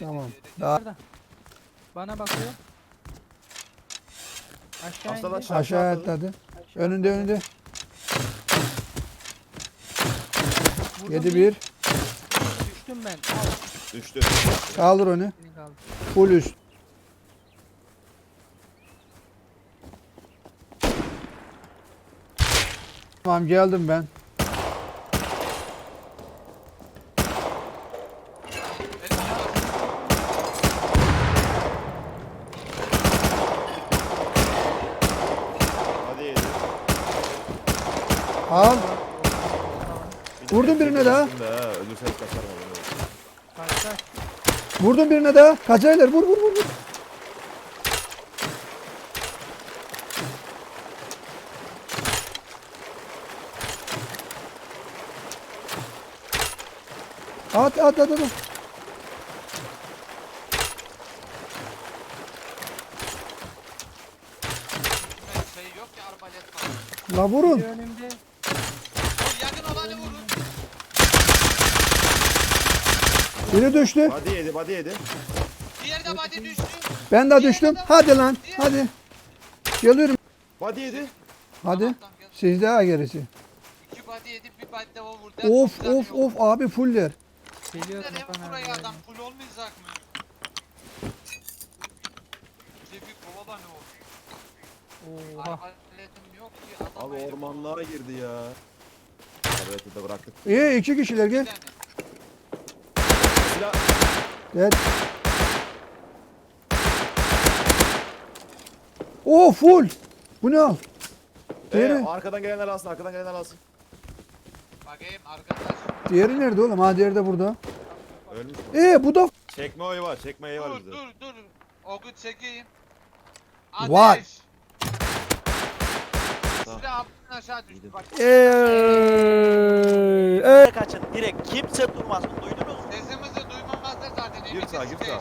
Tamam. Daha Nerede? Bana bakıyor. Aşağı Aslan indi. aşağı. aşağı atladı. Önünde önünde. Vurdum 7 bir. 1. Düştüm ben. Al. Düştü. Kaldır onu. beni kaldı. Full üst. Tamam geldim ben. Hadi yedi. Al. Vurdum birine daha. Üstünde ha, Ölürsen kaçarım. Kaç kaç. Vurdum birine daha. Kaçaylar vur vur vur. vur. At at at at. La vurun. Önümde. Yakın olanı vurun. Biri düştü. Hadi yedi, hadi yedi. Diğeri de body düştü. Ben de düştüm. Hadi lan. Hadi. Geliyorum. Hadi yedi. Hadi. Tamam, tamam, gel. Sizde ha gerisi. İki body yedi bir body de o vurdu. Of of of abi fuller. Geliyorum Nereye bana. buraya adam full olmayacak mı? Cebi kovala ne o? Oha. Arbaletim yok ki adam. Abi ormanlığa girdi ya. Evet bıraktık. İyi iki kişiler gel. Silah. Gel. Oo full. Bu ne al? Diğeri, Ee, arkadan gelenler alsın, arkadan gelenler alsın. Bakayım arkadaş. diğeri nerede oğlum? Ha diğeri de burada. Ölmüş. Ee bu da Çekme oyu var, çekme oyu var Dur bizde. dur dur. Oku çekeyim. Var. Ateş. Silah altından aşağı düştü bak. Eee, ee, kaçın direkt kimse durmasın duydunuz mu? Sesimizi duymamazlar zaten. Gir sağa, gir sağa.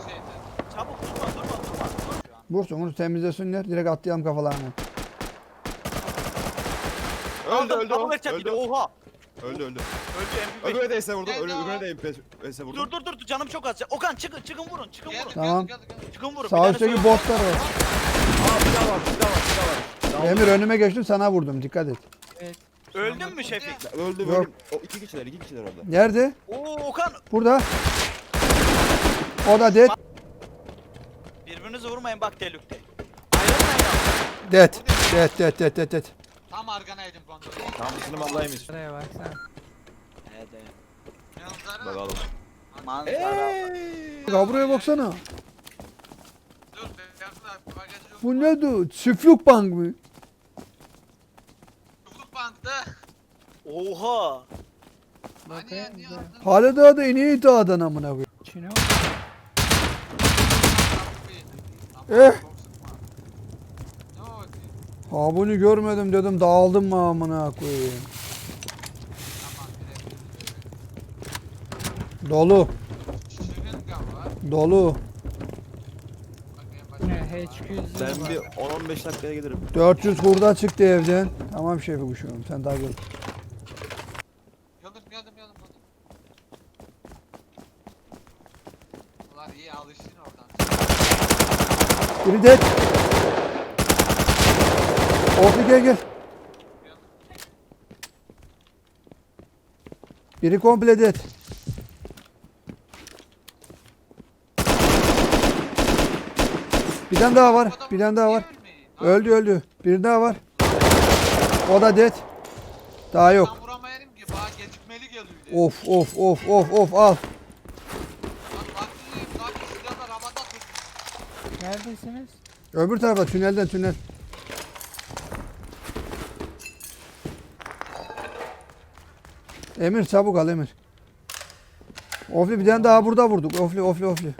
Çabuk durma durma durma. dur. Vursun onu temizlesinler. Direkt atlayalım kafalarına. Öldü, öldü o. Öldü, yedi, Oha. öldü, öldü. Öldü MVP. Öbürüne de ese vurdum, öbürü- o? öbürüne de ese vurdum. Dur dur dur canım çok az. Okan çıkın çıkın vurun çıkın vurun. Tamam. Çıkın vurun. Sağ üstteki botlar var. Aa, bir daha var, bir daha var, bir daha var. Emir önüme geçtim sana vurdum. Dikkat et. Evet. Öldün mü Şefik? Öldü, Yok. öldüm. O iki kişiler, iki kişiler orada. Nerede? Oo Okan. Burada. O da dead. Birbirinizi vurmayın bak delükte. Ayrılmayın ya. Dead. Dead dead dead dead dead. Tam arkanaydım kontrol. Tam sınım Allah'ıymış. Şuraya baksana. Evet evet. Manzara. Bakalım. Manzara. Ya buraya baksana. Dur yaklaş. Bagajı yok. Bu ne du? Süflük bank mı? Ufuk bankta. Oha. Bakayım. aldın? Hala daha da iyi dağdan amına koyayım. Eh. Ha bunu görmedim dedim dağıldım mı amına koyayım. Dolu. Dolu. Bakayım Bu ne? başka. H200 Ben bir 10-15 dakikaya gelirim. 400 kurda çıktı evden. Tamam şefi kuşum sen daha gel. Geldim geldim geldim. Ulan iyi alıştın oradan. Biri dead. Orta gel gel. Biri komple dead. Bir tane daha var. Bir tane daha var. Öldü öldü. Bir daha var. O da dead. Daha yok. Ben vuramayarım ki bana gecikmeli geliyor. Of of of of of al. Silahlar havada tutmuş. Neredesiniz? Öbür tarafa tünelden tünel. Emir çabuk al Emir. Ofli bir tane daha burada vurduk. Ofli ofli ofli.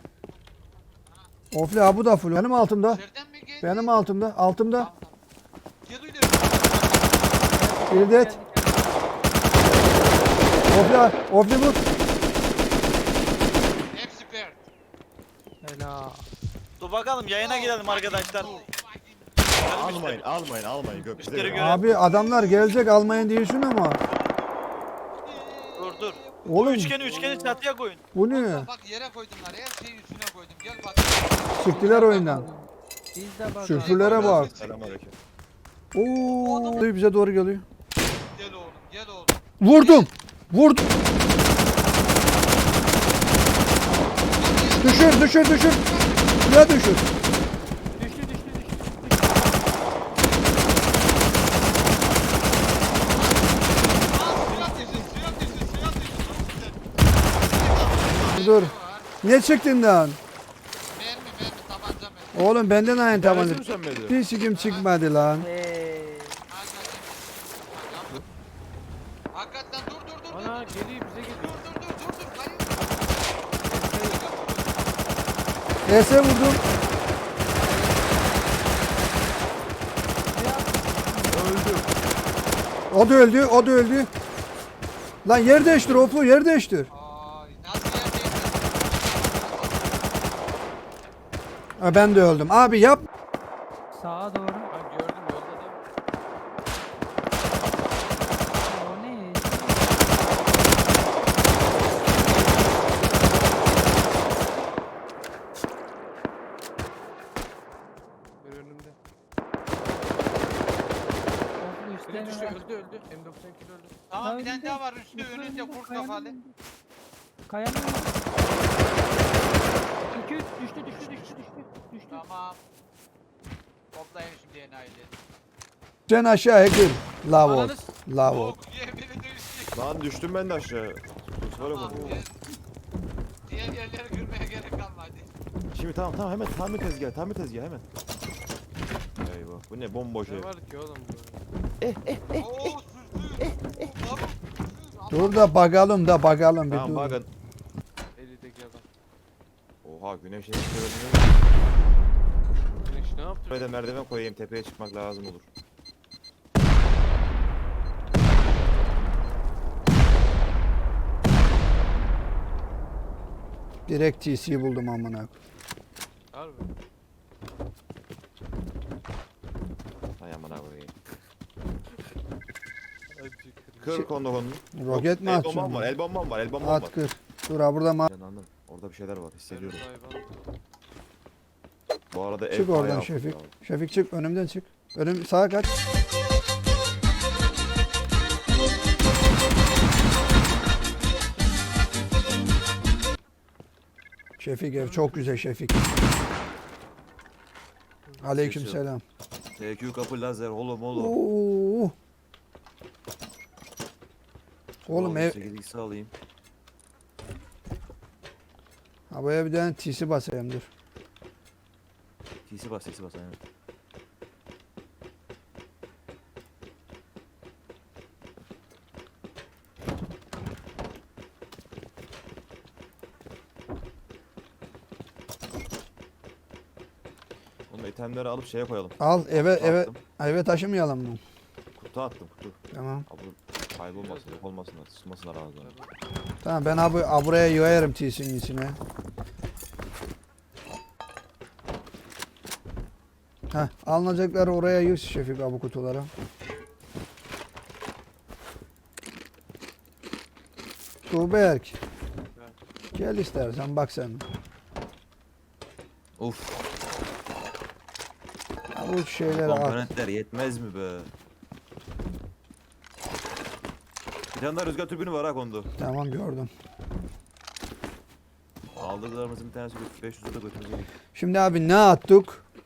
Ofli ha bu da full. Benim altımda. İçeriden mi geldi? Benim altımda. Altımda. Tamam. Gel öyle. Biri dead. Ofli ofli vur. Hepsi pert. Helal. Dur bakalım yayına girelim arkadaşlar. Almayın, almayın, almayın. Gök Müşteri göre. Abi adamlar gelecek almayın diyorsun ama. Oğlum üçgeni üçgeni çatıya koyun. bu ne? Bak yere koydumlar. Her şeyi üstüne koydum. Gel bak. Çıktılar oyundan. Biz de bak. Sürfürlere bak. Selamünaleyküm. Oo bize doğru geliyor. Gel oğlum. Gel oğlum. Vurdum. Vurdum. Düşür düşür düşür. Ya düşür. Düştü düştü düştü. Aa suya düşün. Suya düşün. Suya düşün. Çok güzel. Dur. Ne çıktığından? Mermi mermi tabanca mermi. Oğlum benden aynı tabanca. Tabanca. Sen miydi? Hiç kim çıkmadı lan. Hakikaten dur dur dur dur. Ana geliyor bize geliyor. Dur dur dur dur dur. Hayır. Ese vurdum. O da öldü, o da öldü. Lan yer değiştir Oflu, yer değiştir. Ha, ben de öldüm. Abi yap. Sağa doğru. Ben gördüm yolda da. O ne? Bir önümde. Oflu Biri üstten düştü var. öldü öldü. M92 öldü. Tamam bir tane daha var Üstten önünde kurt kafalı. Kayanın önünde. İki üç düştü düştü düştü düştü. Düştü. Tamam. Toplayın şimdi enayileri. Sen aşağıya gir. Lav ol. Ananız. Lav ol. Yok diye biri düştü. Lan düştüm ben de aşağı. Böyle Tamam. oldu. Diğer, diğer yerlere girmeye gerek kalmadı. Şimdi tamam tamam hemen tamir tezgahı tamir tezgahı hemen. Eyvah bu ne bomboş ev. Ne var ki oğlum bu? Oo sürdü. Tamam. Dur da bakalım da bakalım bir Tamam dur. bakın. Elindeki adam. Oha güneş evi görünüyor. Güneş ne yaptı? Buraya da merdiven koyayım tepeye çıkmak lazım olur. Direkt TC buldum amına. Harbi. Hay amına koyayım. Acık. Kır konu konu. Roket mi El bombam var el bombam var el bombam var. At kır. Dur ha burada ma Ben anladım. Orada bir şeyler var hissediyorum. Hayvan. Bu arada ev Çık oradan Şefik. abi. Şefik çık önümden çık. Önüm sağa kaç. Şefik ev çok güzel Şefik. Aleyküm Ses selam. TQ kapı lazer holo molo. Oo. Oğlum ev 8x'i alayım. ha bu bir tane tisi basayım dur. TC bas TC bas aynen. Oğlum itemleri alıp şeye koyalım. Al eve Kutu eve attım. eve taşımayalım mı? Kutu attım kutu. Tamam. Abi kaybolmasın, yok olmasınlar, sıçmasınlar ağzına. Tamam ben abi buraya yayarım tisinin içine. Heh, alınacakları oraya yığ Şefik abi kutulara. Tuğberk. Gel istersen bak sen. Uf, Ha, bu şeyleri at. komponentler yetmez mi be? Bir tane daha rüzgar türbünü var ha kondu. Tamam gördüm. Aldıklarımızın bir tanesi 500 lira götürecek. Şimdi abi ne attık?